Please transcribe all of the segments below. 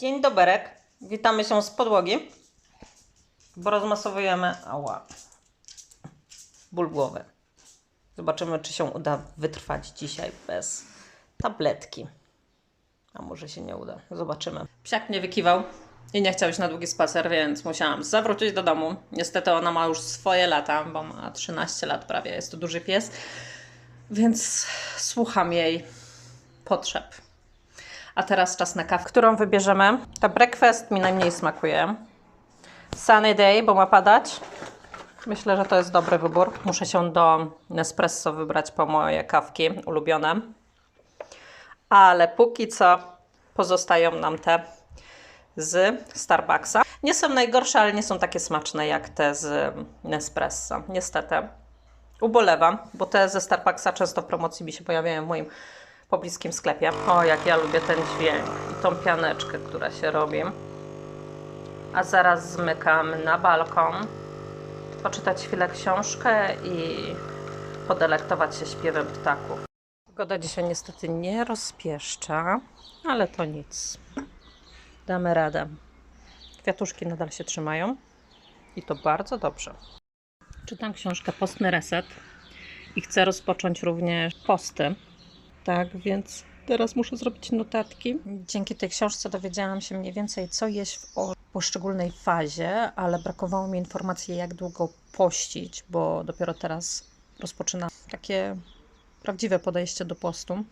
Dzień doberek. Witamy się z podłogi, bo rozmasowujemy ała, ból głowy. Zobaczymy, czy się uda wytrwać dzisiaj bez tabletki. A może się nie uda. Zobaczymy. Psiak mnie wykiwał i nie chciał iść na długi spacer, więc musiałam zawrócić do domu. Niestety ona ma już swoje lata, bo ma 13 lat prawie. Jest to duży pies, więc słucham jej potrzeb. A teraz czas na kawę, którą wybierzemy. Ta breakfast mi najmniej smakuje. Sunny day, bo ma padać. Myślę, że to jest dobry wybór. Muszę się do Nespresso wybrać po moje kawki ulubione. Ale póki co pozostają nam te z Starbucksa. Nie są najgorsze, ale nie są takie smaczne jak te z Nespresso. Niestety. Ubolewam, bo te ze Starbucksa często w promocji mi się pojawiają w moim pobliskim sklepie. O, jak ja lubię ten dźwięk i tą pianeczkę, która się robi. A zaraz zmykam na balkon, poczytać chwilę książkę i podelektować się śpiewem ptaków. Pogoda dzisiaj niestety nie rozpieszcza, ale to nic. Damy radę. Kwiatuszki nadal się trzymają i to bardzo dobrze. Czytam książkę Postny Reset i chcę rozpocząć również posty. Tak, więc teraz muszę zrobić notatki. Dzięki tej książce dowiedziałam się mniej więcej, co jeść w poszczególnej fazie, ale brakowało mi informacji, jak długo pościć, bo dopiero teraz rozpoczynam takie prawdziwe podejście do postu.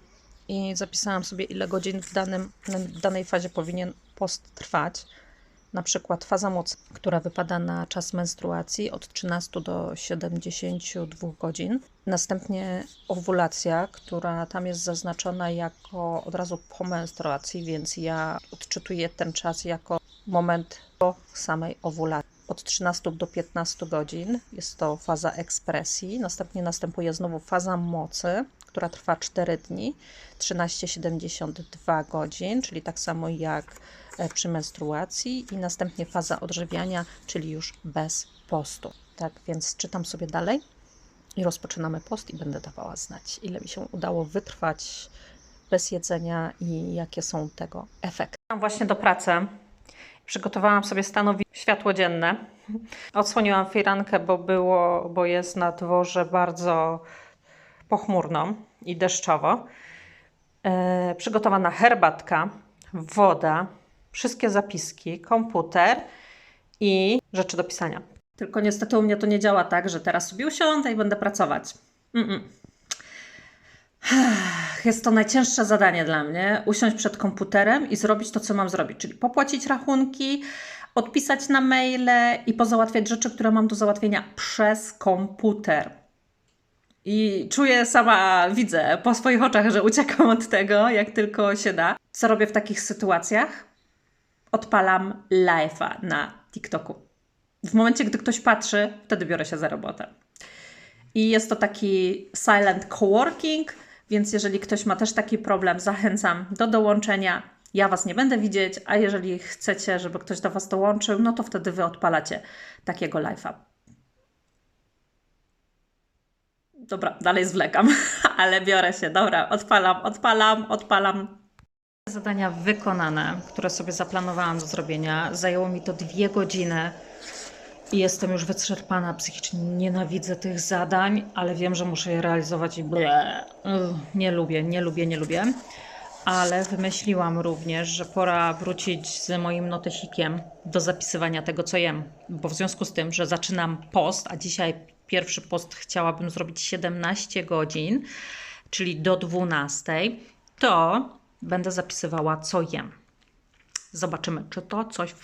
I zapisałam sobie, ile godzin w, danym, w danej fazie powinien post trwać. Na przykład faza mocy, która wypada na czas menstruacji od 13 do 72 godzin. Następnie owulacja, która tam jest zaznaczona jako od razu po menstruacji, więc ja odczytuję ten czas jako moment po samej owulacji. Od 13 do 15 godzin jest to faza ekspresji. Następnie następuje znowu faza mocy, która trwa 4 dni, 13,72 godzin, czyli tak samo jak przy menstruacji, i następnie faza odżywiania, czyli już bez postu. Tak więc czytam sobie dalej i rozpoczynamy post i będę dawała znać, ile mi się udało wytrwać bez jedzenia i jakie są tego efekty. Właśnie do pracy. Przygotowałam sobie stanowisko światło dzienne. Odsłoniłam firankę, bo było, bo jest na dworze bardzo pochmurno i deszczowo. E, przygotowana herbatka, woda, wszystkie zapiski, komputer i rzeczy do pisania. Tylko niestety u mnie to nie działa tak, że teraz sobie usiądę i będę pracować. Mm-mm. Jest to najcięższe zadanie dla mnie usiąść przed komputerem i zrobić to, co mam zrobić, czyli popłacić rachunki, odpisać na maile i pozałatwiać rzeczy, które mam do załatwienia przez komputer. I czuję sama, widzę po swoich oczach, że uciekam od tego, jak tylko się da. Co robię w takich sytuacjach? Odpalam live'a na TikToku. W momencie, gdy ktoś patrzy, wtedy biorę się za robotę. I jest to taki silent coworking, więc jeżeli ktoś ma też taki problem, zachęcam do dołączenia. Ja Was nie będę widzieć, a jeżeli chcecie, żeby ktoś do Was dołączył, no to wtedy Wy odpalacie takiego live'a. Dobra, dalej zwlekam, ale biorę się. Dobra, odpalam, odpalam, odpalam. Zadania wykonane, które sobie zaplanowałam do zrobienia. Zajęło mi to dwie godziny i jestem już wyczerpana psychicznie. Nienawidzę tych zadań, ale wiem, że muszę je realizować i ble. Nie lubię, nie lubię, nie lubię. Ale wymyśliłam również, że pora wrócić z moim notesikiem do zapisywania tego, co jem. Bo w związku z tym, że zaczynam post, a dzisiaj pierwszy post chciałabym zrobić 17 godzin, czyli do 12, to będę zapisywała, co jem. Zobaczymy, czy to coś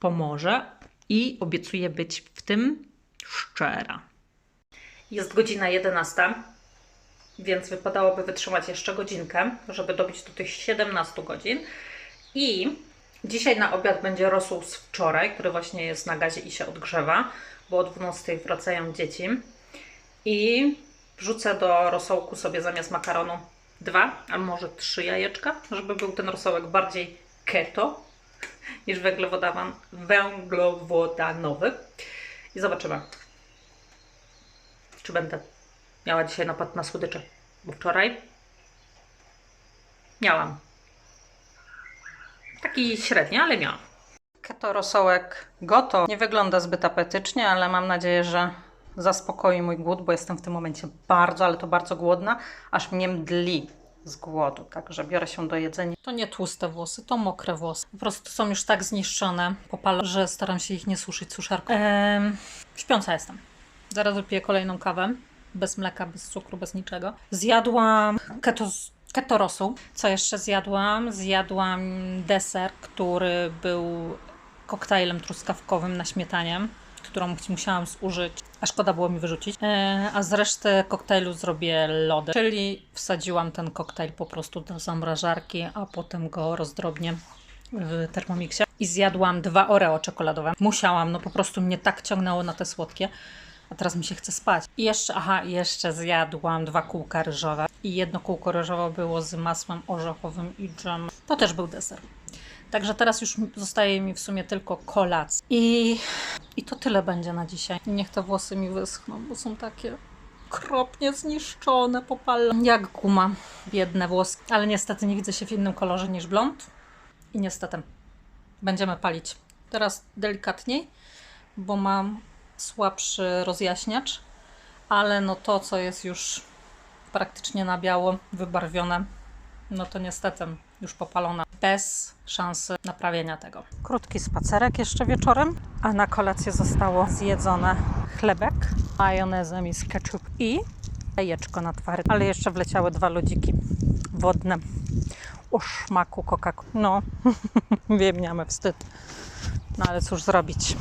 pomoże i obiecuję być w tym szczera. Jest godzina 11, więc wypadałoby wytrzymać jeszcze godzinkę, żeby dobić do tych 17 godzin. I dzisiaj na obiad będzie rosół z wczoraj, który właśnie jest na gazie i się odgrzewa, bo o 12 wracają dzieci. I wrzucę do rosołku sobie zamiast makaronu dwa, a może trzy jajeczka, żeby był ten rosołek bardziej keto niż węglowodan, węglowodanowy. I zobaczymy, czy będę miała dzisiaj napad na słodycze. Bo wczoraj miałam. Taki średni, ale miałam. Keto rosołek goto. Nie wygląda zbyt apetycznie, ale mam nadzieję, że zaspokoi mój głód, bo jestem w tym momencie bardzo, ale to bardzo głodna, aż mnie mdli z głodu. Także biorę się do jedzenia. To nie tłuste włosy, to mokre włosy. Po prostu są już tak zniszczone, popal, że staram się ich nie suszyć suszarką. Śpiąca jestem. Zaraz wypiję kolejną kawę. Bez mleka, bez cukru, bez niczego. Zjadłam keto, keto rosół. Co jeszcze zjadłam? Zjadłam deser, który był koktajlem truskawkowym na śmietanie, którą musiałam zużyć, a szkoda było mi wyrzucić. E, a z reszty koktajlu zrobię lody, czyli wsadziłam ten koktajl po prostu do zamrażarki, a potem go rozdrobnię w Thermomixie. I zjadłam dwa Oreo czekoladowe. Musiałam, no po prostu mnie tak ciągnęło na te słodkie. A teraz mi się chce spać. I jeszcze, aha, jeszcze zjadłam dwa kółka ryżowe. I jedno kółko ryżowe było z masłem orzechowym i dżem. To też był deser. Także teraz już zostaje mi w sumie tylko kolacja. I, I to tyle będzie na dzisiaj. Niech te włosy mi wyschną, bo są takie okropnie zniszczone, popalone. Jak guma. Biedne włoski. Ale niestety nie widzę się w innym kolorze niż blond. I niestety będziemy palić. Teraz delikatniej, bo mam słabszy rozjaśniacz, ale no to, co jest już praktycznie na biało, wybarwione, no to niestety już popalona, bez szansy naprawienia tego. Krótki spacerek jeszcze wieczorem, a na kolację zostało zjedzone chlebek, majonezem i z ketchup i jajeczko na twarzy. Ale jeszcze wleciały dwa lodziki wodne o szmaku coca No, wiem, nie mamy wstyd. No ale cóż zrobić.